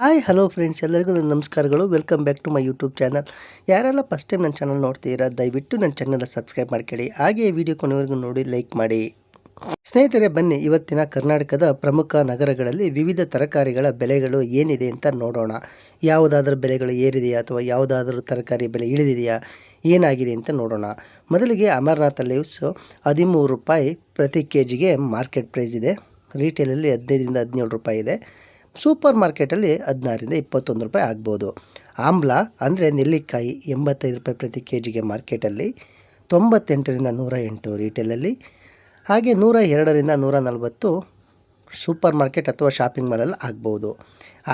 Hi, hello friends. ಎಲ್ಲರಿಗೂ ನನ್ನ ನಮಸ್ಕಾರಗಳು. Welcome back to my YouTube channel. ಯಾರೆಲ್ಲ ಫಸ್ಟ್ ಟೈಮ್ ನನ್ನ ಚಾನಲ್ ನೋಡ್ತೀರಾ ದಯವಿಟ್ಟು ನನ್ನ ಚಾನಲ್ ಸಬ್ಸ್ಕ್ರೈಬ್ ಮಾಡ್ಕೊಳ್ಳಿ. ಹಾಗೆ ವಿಡಿಯೋ ಕೊನೆವರೆಗೂ ನೋಡಿ, ಲೈಕ್ ಮಾಡಿ. ಸ್ನೇಹಿತರೆ, ಬನ್ನಿ. ಇವತ್ತಿನ ಕರ್ನಾಟಕದ ಪ್ರಮುಖ ನಗರಗಳಲ್ಲಿ ವಿವಿಧ ತರಕಾರಿಗಳ ಬೆಲೆಗಳು ಏನಿದೆ ಅಂತ ನೋಡೋಣ. ಯಾವುದಾದ್ರೂ ಬೆಲೆಗಳು ಏರಿದೆಯಾ ಅಥವಾ ಯಾವುದಾದ್ರೂ ತರಕಾರಿ ಬೆಲೆ ಇಳಿದಿದೆಯಾ, ಏನಾಗಿದೆ ಅಂತ ನೋಡೋಣ. ಮೊದಲಿಗೆ ಅಮರನಾಥ ಲೀವ್ಸು ಹದಿಮೂರು ರೂಪಾಯಿ ಪ್ರತಿ ಕೆ ಜಿಗೆ ಮಾರ್ಕೆಟ್ ಪ್ರೈಸ್ ಇದೆ. ರೀಟೇಲಲ್ಲಿ ಹದಿನೈದರಿಂದ ಹದಿನೇಳು ರೂಪಾಯಿ ಇದೆ. ಸೂಪರ್ ಮಾರ್ಕೆಟಲ್ಲಿ ಹದಿನಾರರಿಂದ ಇಪ್ಪತ್ತೊಂದು ರೂಪಾಯಿ ಆಗ್ಬೋದು. ಆಮ್ಲ ಅಂದರೆ ನೆಲ್ಲಿಕಾಯಿ ಎಂಬತ್ತೈದು ರೂಪಾಯಿ ಪ್ರತಿ ಕೆ ಜಿಗೆ ಮಾರ್ಕೆಟಲ್ಲಿ, ತೊಂಬತ್ತೆಂಟರಿಂದ ನೂರ ಎಂಟು ರೀಟೇಲಲ್ಲಿ ಹಾಗೆ ನೂರ ಎರಡರಿಂದ ನೂರ ನಲವತ್ತು ಸೂಪರ್ ಮಾರ್ಕೆಟ್ ಅಥವಾ ಶಾಪಿಂಗ್ ಮಾಲಲ್ಲಿ ಆಗ್ಬೋದು.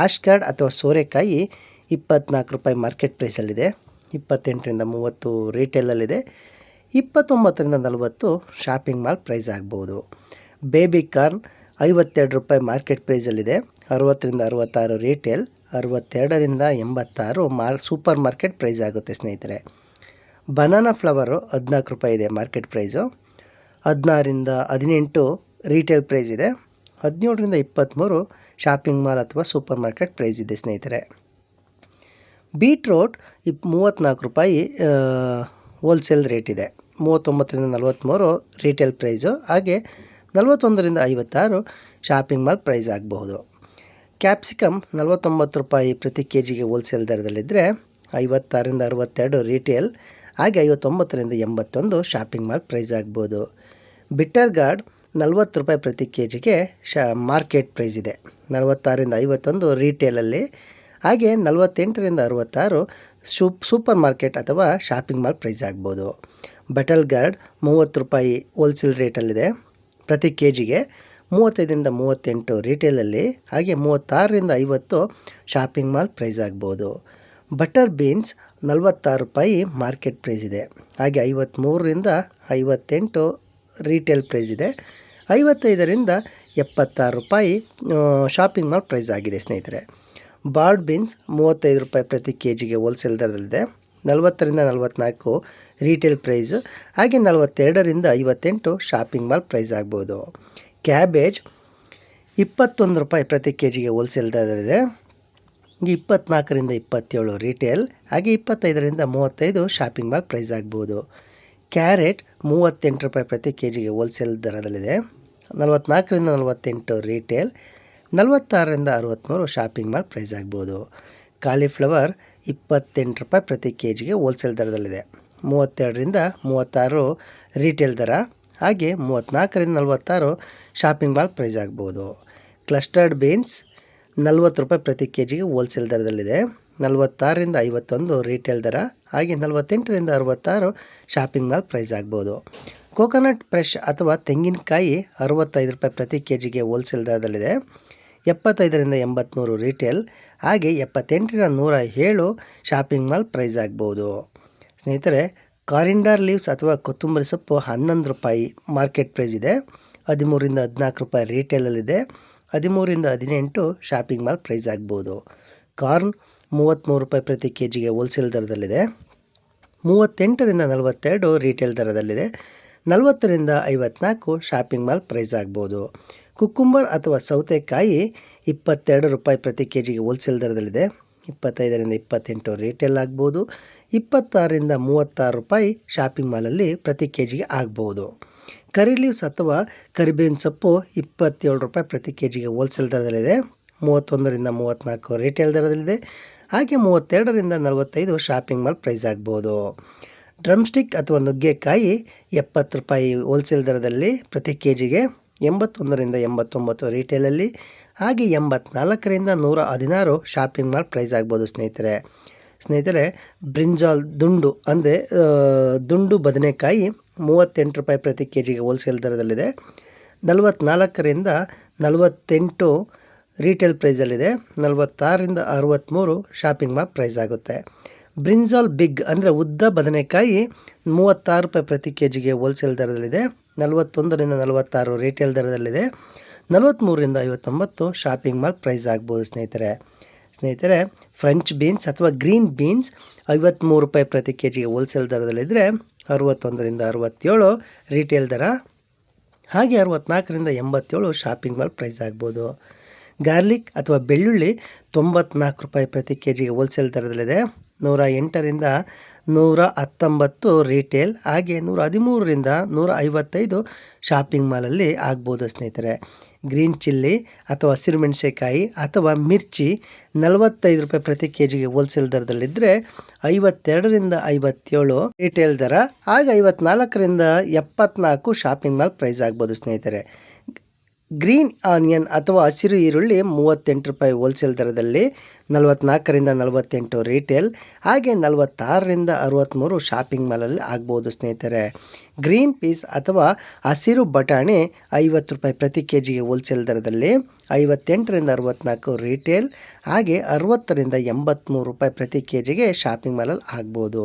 ಆಶ್ ಕಾರ್ಡ್ ಅಥವಾ ಸೋರೆಕಾಯಿ ಇಪ್ಪತ್ನಾಲ್ಕು ರೂಪಾಯಿ ಮಾರ್ಕೆಟ್ ಪ್ರೈಸಲ್ಲಿದೆ ಇಪ್ಪತ್ತೆಂಟರಿಂದ ಮೂವತ್ತು ರಿಟೇಲಲ್ಲಿದೆ ಇಪ್ಪತ್ತೊಂಬತ್ತರಿಂದ ನಲವತ್ತು ಶಾಪಿಂಗ್ ಮಾಲ್ ಪ್ರೈಸ್ ಆಗ್ಬೋದು. ಬೇಬಿ ಕಾರ್ನ್ ಐವತ್ತೆರಡು ರೂಪಾಯಿ ಮಾರ್ಕೆಟ್ ಪ್ರೈಸಲ್ಲಿದೆ. ಅರವತ್ತರಿಂದ ಅರವತ್ತಾರು ರಿಟೇಲ್ ಅರವತ್ತೆರಡರಿಂದ ಎಂಬತ್ತಾರು ಮಾರ್, ಸೂಪರ್ ಮಾರ್ಕೆಟ್ ಪ್ರೈಸ್ ಆಗುತ್ತೆ ಸ್ನೇಹಿತರೆ. ಬನಾನಾ ಫ್ಲವರು ಹದಿನಾಲ್ಕು ರೂಪಾಯಿ ಇದೆ ಮಾರ್ಕೆಟ್ ಪ್ರೈಸು. ಹದಿನಾರಿಂದ ಹದಿನೆಂಟು ರಿಟೇಲ್ ಪ್ರೈಸ್ ಇದೆ. ಹದಿನೇಳರಿಂದ ಇಪ್ಪತ್ತ್ಮೂರು ಶಾಪಿಂಗ್ ಮಾಲ್ ಅಥವಾ ಸೂಪರ್ ಮಾರ್ಕೆಟ್ ಪ್ರೈಸ್ ಇದೆ ಸ್ನೇಹಿತರೆ. ಬೀಟ್ರೋಟ್ ಇಪ್ ಮೂವತ್ತ್ನಾಲ್ಕು ರೂಪಾಯಿ ಹೋಲ್ಸೇಲ್ ರೇಟ್ ಇದೆ. ಮೂವತ್ತೊಂಬತ್ತರಿಂದ ನಲವತ್ತ್ಮೂರು ರಿಟೇಲ್ ಪ್ರೈಸು. ಹಾಗೆ ನಲವತ್ತೊಂದರಿಂದ ಐವತ್ತಾರು ಶಾಪಿಂಗ್ ಮಾಲ್ ಪ್ರೈಸ್ ಆಗಬಹುದು. ಕ್ಯಾಪ್ಸಿಕಮ್ ನಲವತ್ತೊಂಬತ್ತು ರೂಪಾಯಿ ಪ್ರತಿ ಕೆ ಜಿಗೆ ಹೋಲ್ಸೇಲ್ ದರದಲ್ಲಿದ್ದರೆ ಐವತ್ತಾರರಿಂದ ಅರವತ್ತೆರಡು ರಿಟೇಲ್ ಹಾಗೆ ಐವತ್ತೊಂಬತ್ತರಿಂದ ಎಂಬತ್ತೊಂದು ಶಾಪಿಂಗ್ ಮಾಲ್ ಪ್ರೈಸ್ ಆಗ್ಬೋದು ಬಿಟ್ಟರ್ ಗಾರ್ಡ್ ನಲ್ವತ್ತು ರೂಪಾಯಿ ಪ್ರತಿ ಕೆ ಜಿಗೆ ಶಾ, ಮಾರ್ಕೆಟ್ ಪ್ರೈಸ್ ಇದೆ. ನಲವತ್ತಾರರಿಂದ ಐವತ್ತೊಂದು ರಿಟೇಲಲ್ಲಿ ಹಾಗೆ ನಲವತ್ತೆಂಟರಿಂದ ಅರವತ್ತಾರು ಸೂಪ್, ಸೂಪರ್ ಮಾರ್ಕೆಟ್ ಅಥವಾ ಶಾಪಿಂಗ್ ಮಾಲ್ ಪ್ರೈಸ್ ಆಗ್ಬೋದು ಬಟಲ್ ಗಾರ್ಡ್ ಮೂವತ್ತು ರೂಪಾಯಿ ಹೋಲ್ಸೇಲ್ ರೇಟಲ್ಲಿದೆ ಪ್ರತಿ ಕೆ ಜಿಗೆ ಮೂವತ್ತೈದರಿಂದ ಮೂವತ್ತೆಂಟು ರಿಟೇಲಲ್ಲಿ ಹಾಗೆ ಮೂವತ್ತಾರರಿಂದ ಐವತ್ತು ಶಾಪಿಂಗ್ ಮಾಲ್ ಪ್ರೈಸ್ ಆಗ್ಬೋದು. ಬಟರ್ ಬೀನ್ಸ್ ನಲವತ್ತಾರು ರೂಪಾಯಿ ಮಾರ್ಕೆಟ್ ಪ್ರೈಸ್ ಇದೆ. ಹಾಗೆ ಐವತ್ತ್ಮೂರರಿಂದ ಐವತ್ತೆಂಟು ರೀಟೇಲ್ ಪ್ರೈಸ್ ಇದೆ. ಐವತ್ತೈದರಿಂದ ಎಪ್ಪತ್ತಾರು ರೂಪಾಯಿ ಶಾಪಿಂಗ್ ಮಾಲ್ ಪ್ರೈಸ್ ಆಗಿದೆ ಸ್ನೇಹಿತರೆ. ಬಾರ್ಡ್ ಬೀನ್ಸ್ ಮೂವತ್ತೈದು ರೂಪಾಯಿ ಪ್ರತಿ ಕೆ ಜಿಗೆ ಹೋಲ್ಸೇಲ್ ದರದಲ್ಲಿದೆ. ನಲವತ್ತರಿಂದ ನಲವತ್ತ್ನಾಲ್ಕು ರೀಟೇಲ್ ಪ್ರೈಸ್ ಹಾಗೆ ನಲವತ್ತೆರಡರಿಂದ ಐವತ್ತೆಂಟು ಶಾಪಿಂಗ್ ಮಾಲ್ ಪ್ರೈಸ್ ಆಗ್ಬೋದು. ಕ್ಯಾಬೇಜ್ ಇಪ್ಪತ್ತೊಂದು ರೂಪಾಯಿ ಪ್ರತಿ ಕೆ ಜಿಗೆ ಹೋಲ್ಸೇಲ್ ದರದಲ್ಲಿದೆ. ಇಪ್ಪತ್ನಾಲ್ಕರಿಂದ ಇಪ್ಪತ್ತೇಳು ರಿಟೇಲ್ ಹಾಗೆ ಇಪ್ಪತ್ತೈದರಿಂದ ಮೂವತ್ತೈದು ಶಾಪಿಂಗ್ ಮಾಲ್ ಪ್ರೈಸ್ ಆಗ್ಬೋದು. ಕ್ಯಾರೆಟ್ ಮೂವತ್ತೆಂಟು ರೂಪಾಯಿ ಪ್ರತಿ ಕೆ ಜಿಗೆ ಹೋಲ್ಸೇಲ್ ದರದಲ್ಲಿದೆ. ನಲವತ್ತ್ನಾಲ್ಕರಿಂದ ನಲವತ್ತೆಂಟು ರೀಟೇಲ್ ನಲವತ್ತಾರರಿಂದ ಅರುವತ್ತ್ಮೂರು ಶಾಪಿಂಗ್ ಮಾಲ್ ಪ್ರೈಸ್ ಆಗ್ಬೋದು. ಕಾಲಿಫ್ಲವರ್ ಇಪ್ಪತ್ತೆಂಟು ರೂಪಾಯಿ ಪ್ರತಿ ಕೆ ಜಿಗೆ ಹೋಲ್ಸೇಲ್ ದರದಲ್ಲಿದೆ. ಮೂವತ್ತೆರಡರಿಂದ ಮೂವತ್ತಾರು ರೀಟೇಲ್ ದರ, ಹಾಗೆ ಮೂವತ್ತ್ನಾಲ್ಕರಿಂದ ನಲವತ್ತಾರು ಶಾಪಿಂಗ್ ಮಾಲ್ ಪ್ರೈಸ್ ಆಗ್ಬೋದು. ಕ್ಲಸ್ಟರ್ಡ್ ಬೀನ್ಸ್ ನಲ್ವತ್ತು ರೂಪಾಯಿ ಪ್ರತಿ ಕೆ ಜಿಗೆ ಹೋಲ್ಸೇಲ್ ದರದಲ್ಲಿದೆ. ನಲವತ್ತಾರರಿಂದ ಐವತ್ತೊಂದು ರೀಟೇಲ್ ದರ, ಹಾಗೆ ನಲವತ್ತೆಂಟರಿಂದ ಅರವತ್ತಾರು ಶಾಪಿಂಗ್ ಮಾಲ್ ಪ್ರೈಸ್ ಆಗ್ಬೋದು. ಕೋಕೋನಟ್ ಫ್ರೆಶ್ ಅಥವಾ ತೆಂಗಿನಕಾಯಿ ಅರವತ್ತೈದು ರೂಪಾಯಿ ಪ್ರತಿ ಕೆ ಜಿಗೆ ಹೋಲ್ಸೇಲ್ ದರದಲ್ಲಿದೆ. ಎಪ್ಪತ್ತೈದರಿಂದ ಎಂಬತ್ತ್ಮೂರು ರಿಟೇಲ್ ಹಾಗೆ ಎಪ್ಪತ್ತೆಂಟರಿಂದ ನೂರ ಏಳು ಶಾಪಿಂಗ್ ಮಾಲ್ ಪ್ರೈಸ್ ಆಗ್ಬೋದು. ಸ್ನೇಹಿತರೆ ಕಾರಿಂಡಾರ್ ಲೀವ್ಸ್ ಅಥವಾ ಕೊತ್ತಂಬರಿ ಸೊಪ್ಪು ಹನ್ನೊಂದು ರೂಪಾಯಿ ಮಾರ್ಕೆಟ್ ಪ್ರೈಸ್ ಇದೆ. ಹದಿಮೂರಿಂದ ಹದಿನಾಲ್ಕು ರೂಪಾಯಿ ರಿಟೇಲಲ್ಲಿದೆ ಹದಿಮೂರಿಂದ ಹದಿನೆಂಟು ಶಾಪಿಂಗ್ ಮಾಲ್ ಪ್ರೈಸ್ ಆಗ್ಬೋದು. ಕಾರ್ನ್ ಮೂವತ್ತ್ಮೂರು ರೂಪಾಯಿ ಪ್ರತಿ ಕೆ ಜಿಗೆ ಹೋಲ್ಸೇಲ್ ದರದಲ್ಲಿದೆ. ಮೂವತ್ತೆಂಟರಿಂದ ನಲವತ್ತೆರಡು ರಿಟೇಲ್ ದರದಲ್ಲಿದೆ. ನಲವತ್ತರಿಂದ ಐವತ್ನಾಲ್ಕು ಶಾಪಿಂಗ್ ಮಾಲ್ ಪ್ರೈಸ್ ಆಗ್ಬೋದು. ಕುಕ್ಕುಂಬರ್ ಅಥವಾ ಸೌತೆಕಾಯಿ ಇಪ್ಪತ್ತೆರಡು ರೂಪಾಯಿ ಪ್ರತಿ ಕೆ ಜಿಗೆ ಹೋಲ್ಸೇಲ್ ದರದಲ್ಲಿದೆ. ಇಪ್ಪತ್ತೈದರಿಂದ ಇಪ್ಪತ್ತೆಂಟು ರಿಟೇಲ್ ಆಗ್ಬೋದು. ಇಪ್ಪತ್ತಾರರಿಂದ ಮೂವತ್ತಾರು ರೂಪಾಯಿ ಶಾಪಿಂಗ್ ಮಾಲಲ್ಲಿ ಪ್ರತಿ ಕೆ ಜಿಗೆ ಆಗ್ಬೋದು. ಕರಿ ಲೀವ್ಸ್ ಅಥವಾ ಕರಿಬೇವಿನ ಸೊಪ್ಪು ಇಪ್ಪತ್ತೇಳು ರೂಪಾಯಿ ಪ್ರತಿ ಕೆ ಜಿಗೆ ಹೋಲ್ಸೇಲ್ ದರದಲ್ಲಿದೆ. ಮೂವತ್ತೊಂದರಿಂದ ಮೂವತ್ತ್ನಾಲ್ಕು ರೀಟೇಲ್ ದರದಲ್ಲಿದೆ. ಹಾಗೆ ಮೂವತ್ತೆರಡರಿಂದ ನಲವತ್ತೈದು ಶಾಪಿಂಗ್ ಮಾಲ್ ಪ್ರೈಸ್ ಆಗ್ಬೋದು. ಡ್ರಮ್ಸ್ಟಿಕ್ ಅಥವಾ ನುಗ್ಗೆಕಾಯಿ ಎಪ್ಪತ್ತು ರೂಪಾಯಿ ಹೋಲ್ಸೇಲ್ ದರದಲ್ಲಿ ಪ್ರತಿ ಕೆ ಜಿಗೆ ಎಂಬತ್ತೊಂದರಿಂದ ಎಂಬತ್ತೊಂಬತ್ತು ರಿಟೇಲಲ್ಲಿ ಹಾಗೆ ಎಂಬತ್ನಾಲ್ಕರಿಂದ ನೂರ ಹದಿನಾರು ಶಾಪಿಂಗ್ ಮಾಲ್ ಪ್ರೈಸ್ ಆಗ್ಬೋದು ಸ್ನೇಹಿತರೆ. ಸ್ನೇಹಿತರೆ ಬ್ರಿಂಜಾಲ್ ದುಂಡು ಅಂದರೆ ದುಂಡು ಬದನೆಕಾಯಿ ಮೂವತ್ತೆಂಟು ರೂಪಾಯಿ ಪ್ರತಿ ಕೆ ಜಿಗೆ ಹೋಲ್ಸೇಲ್ ದರದಲ್ಲಿದೆ. ನಲವತ್ನಾಲ್ಕರಿಂದ ನಲವತ್ತೆಂಟು ರೀಟೇಲ್ ಪ್ರೈಸಲ್ಲಿದೆ ನಲವತ್ತಾರರಿಂದ ಅರವತ್ತ್ಮೂರು ಶಾಪಿಂಗ್ ಮಾಲ್ ಪ್ರೈಸ್ ಆಗುತ್ತೆ. ಬ್ರಿಂಜಾಲ್ ಬಿಗ್ ಅಂದರೆ ಉದ್ದ ಬದನೆಕಾಯಿ ಮೂವತ್ತಾರು ರೂಪಾಯಿ ಪ್ರತಿ ಕೆ ಜಿಗೆ ಹೋಲ್ಸೇಲ್ ದರದಲ್ಲಿದೆ. ನಲವತ್ತೊಂದರಿಂದ ನಲವತ್ತಾರು ರಿಟೇಲ್ ದರದಲ್ಲಿದೆ. ನಲವತ್ತ್ಮೂರರಿಂದ ಐವತ್ತೊಂಬತ್ತು ಶಾಪಿಂಗ್ ಮಾಲ್ ಪ್ರೈಸ್ ಆಗ್ಬೋದು ಸ್ನೇಹಿತರೆ. ಸ್ನೇಹಿತರೆ ಫ್ರೆಂಚ್ ಬೀನ್ಸ್ ಅಥವಾ ಗ್ರೀನ್ ಬೀನ್ಸ್ ಐವತ್ತ್ಮೂರು ರೂಪಾಯಿ ಪ್ರತಿ ಕೆ ಜಿಗೆ ಹೋಲ್ಸೇಲ್ ದರದಲ್ಲಿದ್ದರೆ ಅರವತ್ತೊಂದರಿಂದ ಅರವತ್ತೇಳು ರಿಟೇಲ್ ದರ. ಹಾಗೆ ಅರವತ್ತ್ನಾಲ್ಕರಿಂದ ಎಂಬತ್ತೇಳು ಶಾಪಿಂಗ್ ಮಾಲ್ ಪ್ರೈಸ್ ಆಗ್ಬೋದು. ಗಾರ್ಲಿಕ್ ಅಥವಾ ಬೆಳ್ಳುಳ್ಳಿ ತೊಂಬತ್ನಾಲ್ಕು ರೂಪಾಯಿ ಪ್ರತಿ ಕೆ ಜಿಗೆ ಹೋಲ್ಸೇಲ್ ದರದಲ್ಲಿದೆ. ನೂರ ಎಂಟರಿಂದ ನೂರ ಹತ್ತೊಂಬತ್ತು ರಿಟೇಲ್ ಹಾಗೆ ನೂರ ಹದಿಮೂರರಿಂದ ನೂರ ಐವತ್ತೈದು ಶಾಪಿಂಗ್ ಮಾಲಲ್ಲಿ ಆಗ್ಬೋದು ಸ್ನೇಹಿತರೆ. ಗ್ರೀನ್ ಚಿಲ್ಲಿ ಅಥವಾ ಹಸಿರು ಮೆಣಸಿನಕಾಯಿ ಅಥವಾ ಮಿರ್ಚಿ ನಲವತ್ತೈದು ರೂಪಾಯಿ ಪ್ರತಿ ಕೆ ಜಿಗೆ ಹೋಲ್ಸೇಲ್ ದರದಲ್ಲಿದ್ದರೆ ಐವತ್ತೆರಡರಿಂದ ಐವತ್ತೇಳು ರಿಟೇಲ್ ದರ, ಹಾಗೆ ಐವತ್ನಾಲ್ಕರಿಂದ ಎಪ್ಪತ್ನಾಲ್ಕು ಶಾಪಿಂಗ್ ಮಾಲ್ ಪ್ರೈಸ್ ಆಗ್ಬೋದು ಸ್ನೇಹಿತರೆ. ಗ್ರೀನ್ ಆನಿಯನ್ ಅಥವಾ ಹಸಿರು ಈರುಳ್ಳಿ ಮೂವತ್ತೆಂಟು ರೂಪಾಯಿ ಹೋಲ್ಸೇಲ್ ದರದಲ್ಲಿ ನಲವತ್ತ್ನಾಲ್ಕರಿಂದ ನಲವತ್ತೆಂಟು ರಿಟೇಲ್ ಹಾಗೆ ನಲವತ್ತಾರರಿಂದ ಅರವತ್ತ್ಮೂರು ಶಾಪಿಂಗ್ ಮಾಲಲ್ಲಿ ಆಗ್ಬೋದು ಸ್ನೇಹಿತರೆ. ಗ್ರೀನ್ ಪೀಸ್ ಅಥವಾ ಹಸಿರು ಬಟಾಣಿ ಐವತ್ತು ರೂಪಾಯಿ ಪ್ರತಿ ಕೆ ಜಿಗೆ ಹೋಲ್ಸೇಲ್ ದರದಲ್ಲಿ ಐವತ್ತೆಂಟರಿಂದ ಅರವತ್ತ್ನಾಲ್ಕು ರಿಟೇಲ್ ಹಾಗೆ ಅರವತ್ತರಿಂದ ಎಂಬತ್ತ್ಮೂರು ರೂಪಾಯಿ ಪ್ರತಿ ಕೆ ಜಿಗೆ ಶಾಪಿಂಗ್ ಮಾಲಲ್ಲಿ ಆಗ್ಬೋದು.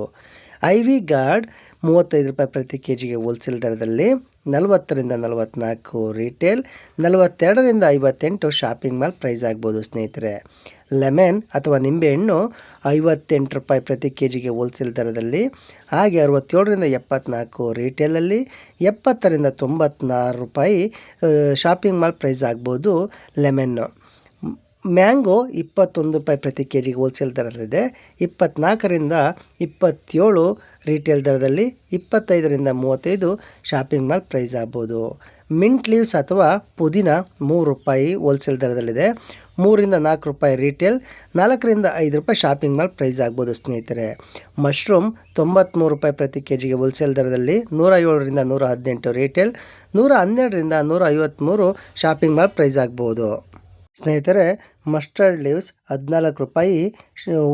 ಐ ವಿ ಗಾರ್ಡ್ ಮೂವತ್ತೈದು ರೂಪಾಯಿ ಪ್ರತಿ ಕೆ ಜಿಗೆ ಹೋಲ್ಸೇಲ್ ದರದಲ್ಲಿ ನಲವತ್ತರಿಂದ ನಲವತ್ತ್ನಾಲ್ಕು ರಿಟೇಲ್ ನಲವತ್ತೆರಡರಿಂದ ಐವತ್ತೆಂಟು ಶಾಪಿಂಗ್ ಮಾಲ್ ಪ್ರೈಸ್ ಆಗ್ಬೋದು ಸ್ನೇಹಿತರೆ. ಲೆಮನ್ ಅಥವಾ ನಿಂಬೆಹಣ್ಣು ಐವತ್ತೆಂಟು ರೂಪಾಯಿ ಪ್ರತಿ ಕೆ ಜಿಗೆ ಹೋಲ್ಸೇಲ್ ದರದಲ್ಲಿ, ಹಾಗೆ ಅರವತ್ತೇಳರಿಂದ ಎಪ್ಪತ್ನಾಲ್ಕು ರಿಟೇಲಲ್ಲಿ ಎಪ್ಪತ್ತರಿಂದ ತೊಂಬತ್ನಾರು ರೂಪಾಯಿ ಶಾಪಿಂಗ್ ಮಾಲ್ ಪ್ರೈಸ್ ಆಗ್ಬೋದು ಲೆಮನ್ನು ಮ್ಯಾಂಗೋ ಇಪ್ಪತ್ತೊಂದು ರೂಪಾಯಿ ಪ್ರತಿ ಕೆ ಜಿಗೆ ಹೋಲ್ಸೇಲ್ ದರದಲ್ಲಿದೆ. ಇಪ್ಪತ್ನಾಲ್ಕರಿಂದ ಇಪ್ಪತ್ತೇಳು ರಿಟೇಲ್ ದರದಲ್ಲಿ, ಇಪ್ಪತ್ತೈದರಿಂದ ಮೂವತ್ತೈದು ಶಾಪಿಂಗ್ ಮಾಲ್ ಪ್ರೈಸ್ ಆಗ್ಬೋದು. ಮಿಂಟ್ ಲೀವ್ಸ್ ಅಥವಾ ಪುದೀನ ಮೂರು ರೂಪಾಯಿ ಹೋಲ್ಸೇಲ್ ದರದಲ್ಲಿದೆ. ಮೂರಿಂದ ನಾಲ್ಕು ರೂಪಾಯಿ ರಿಟೇಲ್ ನಾಲ್ಕರಿಂದ ಐದು ರೂಪಾಯಿ ಶಾಪಿಂಗ್ ಮಾಲ್ ಪ್ರೈಸ್ ಆಗ್ಬೋದು ಸ್ನೇಹಿತರೆ. ಮಶ್ರೂಮ್ ತೊಂಬತ್ತ್ಮೂರು ರೂಪಾಯಿ ಪ್ರತಿ ಕೆ ಜಿಗೆ ಹೋಲ್ಸೇಲ್ ದರದಲ್ಲಿ ನೂರ ಏಳರಿಂದ ನೂರ ಹದಿನೆಂಟು ರಿಟೇಲ್ ನೂರ ಹನ್ನೆರಡರಿಂದ ನೂರ ಐವತ್ತ್ಮೂರು ಶಾಪಿಂಗ್ ಮಾಲ್ ಪ್ರೈಸ್ ಆಗ್ಬೋದು. ಸ್ನೇಹಿತರೆ ಮಸ್ಟರ್ಡ್ ಲೀವ್ಸ್ ಹದಿನಾಲ್ಕು ರೂಪಾಯಿ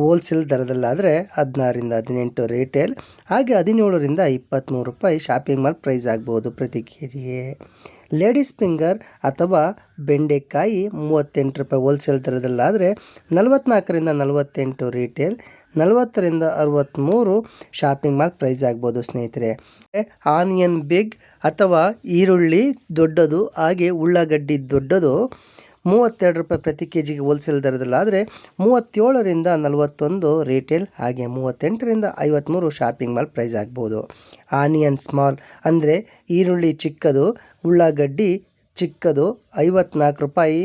ಹೋಲ್ಸೇಲ್ ದರದಲ್ಲಾದರೆ ಹದಿನಾರರಿಂದ ಹದಿನೆಂಟು ರಿಟೇಲ್ ಹಾಗೆ ಹದಿನೇಳರಿಂದ ಇಪ್ಪತ್ತ್ಮೂರು ರೂಪಾಯಿ ಶಾಪಿಂಗ್ ಮಾಲ್ ಪ್ರೈಸ್ ಆಗ್ಬೋದು ಪ್ರತಿ ಕೆ ಜಿಗೆ ಲೇಡೀಸ್ ಫಿಂಗರ್ ಅಥವಾ ಬೆಂಡೆಕಾಯಿ ಮೂವತ್ತೆಂಟು ರೂಪಾಯಿ ಹೋಲ್ಸೇಲ್ ದರದಲ್ಲಾದರೆ ನಲವತ್ತ್ನಾಲ್ಕರಿಂದ ನಲವತ್ತೆಂಟು ರಿಟೇಲ್ ನಲವತ್ತರಿಂದ ಅರವತ್ತ್ಮೂರು ಶಾಪಿಂಗ್ ಮಾಲ್ ಪ್ರೈಸ್ ಆಗ್ಬೋದು ಸ್ನೇಹಿತರೆ. ಆನಿಯನ್ ಬಿಗ್ ಅಥವಾ ಈರುಳ್ಳಿ ದೊಡ್ಡದು, ಹಾಗೆ ಉಳ್ಳಾಗಡ್ಡಿ ದೊಡ್ಡದು ಮೂವತ್ತೆರಡು ರೂಪಾಯಿ ಪ್ರತಿ ಕೆ ಜಿಗೆ ಹೋಲ್ಸೇಲ್ ದರದಲ್ಲಾದರೆ ಮೂವತ್ತೇಳರಿಂದ ನಲವತ್ತೊಂದು ರೀಟೇಲ್ ಹಾಗೆ ಮೂವತ್ತೆಂಟರಿಂದ ಐವತ್ತ್ಮೂರು ಶಾಪಿಂಗ್ ಮಾಲ್ ಪ್ರೈಸ್ ಆಗ್ಬೋದು. ಆನಿಯನ್ ಸ್ಮಾಲ್ ಅಂದರೆ ಈರುಳ್ಳಿ ಚಿಕ್ಕದು, ಉಳ್ಳಾಗಡ್ಡಿ ಚಿಕ್ಕದು, ಐವತ್ನಾಲ್ಕು ರೂಪಾಯಿ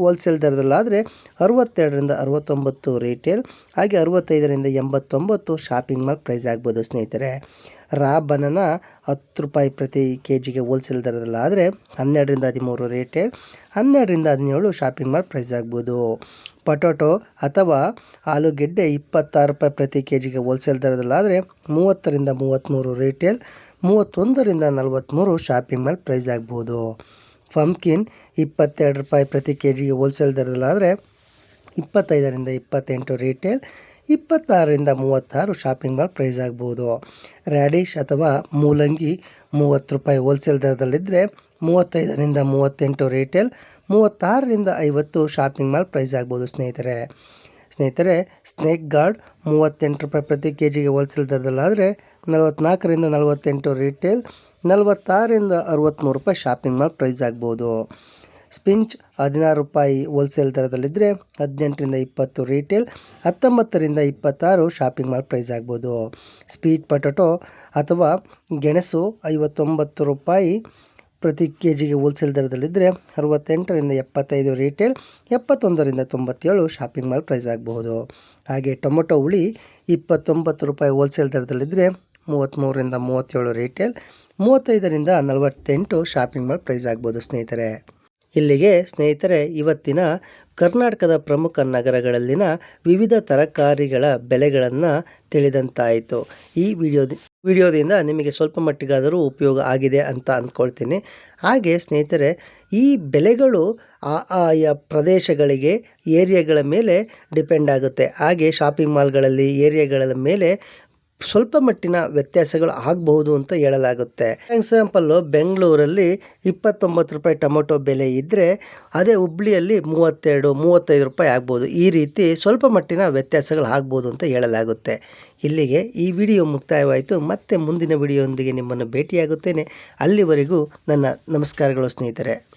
ಹೋಲ್ಸೇಲ್ ದರದಲ್ಲಾದರೆ ಅರವತ್ತೆರಡರಿಂದ ಅರವತ್ತೊಂಬತ್ತು ರಿಟೇಲ್ ಹಾಗೆ ಅರವತ್ತೈದರಿಂದ ಎಂಬತ್ತೊಂಬತ್ತು ಶಾಪಿಂಗ್ ಮಾಲ್ ಪ್ರೈಸ್ ಆಗ್ಬೋದು ಸ್ನೇಹಿತರೆ. ರಾ ಬನಾನ ಹತ್ತು ರೂಪಾಯಿ ಪ್ರತಿ ಕೆ ಜಿಗೆ ಹೋಲ್ಸೇಲ್ ದರದಲ್ಲಾದರೆ ಹನ್ನೆರಡರಿಂದ ಹದಿಮೂರು ರಿಟೇಲ್ ಹನ್ನೆರಡರಿಂದ ಹದಿನೇಳು ಶಾಪಿಂಗ್ ಮಾಲ್ ಪ್ರೈಸ್ ಆಗ್ಬೋದು. ಪೊಟೊಟೊ ಅಥವಾ ಆಲೂಗೆಡ್ಡೆ ಇಪ್ಪತ್ತಾರು ರೂಪಾಯಿ ಪ್ರತಿ ಕೆ ಜಿಗೆ ಹೋಲ್ಸೇಲ್ ದರದಲ್ಲಾದರೆ ಮೂವತ್ತರಿಂದ ಮೂವತ್ತ್ಮೂರು ರಿಟೇಲ್ ಮೂವತ್ತೊಂದರಿಂದ ನಲವತ್ತ್ಮೂರು ಶಾಪಿಂಗ್ ಮಾಲ್ ಪ್ರೈಸ್ ಆಗ್ಬೋದು. ಪಂಪ್ಕಿನ್ ಇಪ್ಪತ್ತೆರಡು ರೂಪಾಯಿ ಪ್ರತಿ ಕೆ ಜಿಗೆ ಹೋಲ್ಸೇಲ್ ದರದಲ್ಲಾದರೆ ಇಪ್ಪತ್ತೈದರಿಂದ ಇಪ್ಪತ್ತೆಂಟು ರಿಟೇಲ್ ಇಪ್ಪತ್ತಾರರಿಂದ ಮೂವತ್ತಾರು ಶಾಪಿಂಗ್ ಮಾಲ್ ಪ್ರೈಸ್ ಆಗ್ಬೋದು. ರ್ಯಾಡಿಶ್ ಅಥವಾ ಮೂಲಂಗಿ ಮೂವತ್ತು ರೂಪಾಯಿ ಹೋಲ್ಸೇಲ್ ದರದಲ್ಲಿದ್ದರೆ ಮೂವತ್ತೈದರಿಂದ ಮೂವತ್ತೆಂಟು ರಿಟೇಲ್ ಮೂವತ್ತಾರರಿಂದ ಐವತ್ತು ಶಾಪಿಂಗ್ ಮಾಲ್ ಪ್ರೈಸ್ ಆಗ್ಬೋದು ಸ್ನೇಹಿತರೆ. ಸ್ನೇಹಿತರೆ ಸ್ನೇಕ್ ಗಾರ್ಡ್ ಮೂವತ್ತೆಂಟು ರೂಪಾಯಿ ಪ್ರತಿ ಕೆ ಜಿಗೆ ಹೋಲ್ಸೇಲ್ ದರದಲ್ಲಾದರೆ ನಲವತ್ತ್ನಾಲ್ಕರಿಂದ ನಲವತ್ತೆಂಟು ರಿಟೇಲ್ ನಲವತ್ತಾರರಿಂದ ಅರವತ್ತ್ಮೂರು ರೂಪಾಯಿ ಶಾಪಿಂಗ್ ಮಾಲ್ ಪ್ರೈಸ್ ಆಗ್ಬೋದು. ಸ್ಪಿಂಚ್ ಹದಿನಾರು ರೂಪಾಯಿ ಹೋಲ್ಸೇಲ್ ದರದಲ್ಲಿದ್ದರೆ ಹದಿನೆಂಟರಿಂದ ಇಪ್ಪತ್ತು ರಿಟೇಲ್ ಹತ್ತೊಂಬತ್ತರಿಂದ ಇಪ್ಪತ್ತಾರು ಶಾಪಿಂಗ್ ಮಾಲ್ ಪ್ರೈಸ್ ಆಗ್ಬೋದು. ಸ್ವೀಟ್ ಪೊಟೊಟೊ ಅಥವಾ ಗೆಣಸು ಐವತ್ತೊಂಬತ್ತು ರೂಪಾಯಿ ಪ್ರತಿ ಕೆ ಜಿಗೆ ಹೋಲ್ಸೇಲ್ ದರದಲ್ಲಿದ್ದರೆ ಅರವತ್ತೆಂಟರಿಂದ ಎಪ್ಪತ್ತೈದು ರಿಟೇಲ್ ಎಪ್ಪತ್ತೊಂದರಿಂದ ತೊಂಬತ್ತೇಳು ಶಾಪಿಂಗ್ ಮಾಲ್ ಪ್ರೈಸ್ ಆಗಬಹುದು ಹಾಗೆ ಟೊಮೊಟೊ ಹುಳಿ ಇಪ್ಪತ್ತೊಂಬತ್ತು ರೂಪಾಯಿ ಹೋಲ್ಸೇಲ್ ದರದಲ್ಲಿದ್ದರೆ ಮೂವತ್ತ್ಮೂರರಿಂದ ಮೂವತ್ತೇಳು ರಿಟೇಲ್ ಮೂವತ್ತೈದರಿಂದ ನಲವತ್ತೆಂಟು ಶಾಪಿಂಗ್ ಮಾಲ್ ಪ್ರೈಸ್ ಆಗ್ಬೋದು ಸ್ನೇಹಿತರೆ. ಇಲ್ಲಿಗೆ ಸ್ನೇಹಿತರೆ, ಇವತ್ತಿನ ಕರ್ನಾಟಕದ ಪ್ರಮುಖ ನಗರಗಳಲ್ಲಿನ ವಿವಿಧ ತರಕಾರಿಗಳ ಬೆಲೆಗಳನ್ನು ತಿಳಿದಂತಾಯಿತು. ಈ ವಿಡಿಯೋ ವಿಡಿಯೋದಿಂದ ನಿಮಗೆ ಸ್ವಲ್ಪ ಮಟ್ಟಿಗಾದರೂ ಉಪಯೋಗ ಆಗಿದೆ ಅಂತ ಅಂದ್ಕೊಳ್ತೀನಿ ಹಾಗೆ ಸ್ನೇಹಿತರೆ, ಈ ಬೆಲೆಗಳು ಆ, ಆಯಾ ಪ್ರದೇಶಗಳಿಗೆ, ಏರಿಯಾಗಳ ಮೇಲೆ ಡಿಪೆಂಡ್ ಆಗುತ್ತೆ. ಹಾಗೆ ಶಾಪಿಂಗ್ ಮಾಲ್ಗಳಲ್ಲಿ ಏರಿಯಾಗಳ ಮೇಲೆ ಸ್ವಲ್ಪ ಮಟ್ಟಿನ ವ್ಯತ್ಯಾಸಗಳು ಆಗಬಹುದು ಅಂತ ಹೇಳಲಾಗುತ್ತೆ. ಎಕ್ಸಾಂಪಲ್ಲು ಬೆಂಗಳೂರಲ್ಲಿ ಇಪ್ಪತ್ತೊಂಬತ್ತು ರೂಪಾಯಿ ಟೊಮೊಟೊ ಬೆಲೆ ಇದ್ದರೆ ಅದೇ ಹುಬ್ಳಿಯಲ್ಲಿ ಮೂವತ್ತೆರಡು, ಮೂವತ್ತೈದು ರೂಪಾಯಿ ಆಗ್ಬೋದು ಈ ರೀತಿ ಸ್ವಲ್ಪ ಮಟ್ಟಿನ ವ್ಯತ್ಯಾಸಗಳು ಆಗ್ಬೋದು ಅಂತ ಹೇಳಲಾಗುತ್ತೆ. ಇಲ್ಲಿಗೆ ಈ ವಿಡಿಯೋ ಮುಕ್ತಾಯವಾಯಿತು. ಮತ್ತೆ ಮುಂದಿನ ವಿಡಿಯೋದೊಂದಿಗೆ ನಿಮ್ಮನ್ನು ಭೇಟಿಯಾಗುತ್ತೇನೆ. ಅಲ್ಲಿವರೆಗೂ ನನ್ನ ನಮಸ್ಕಾರಗಳು ಸ್ನೇಹಿತರೆ.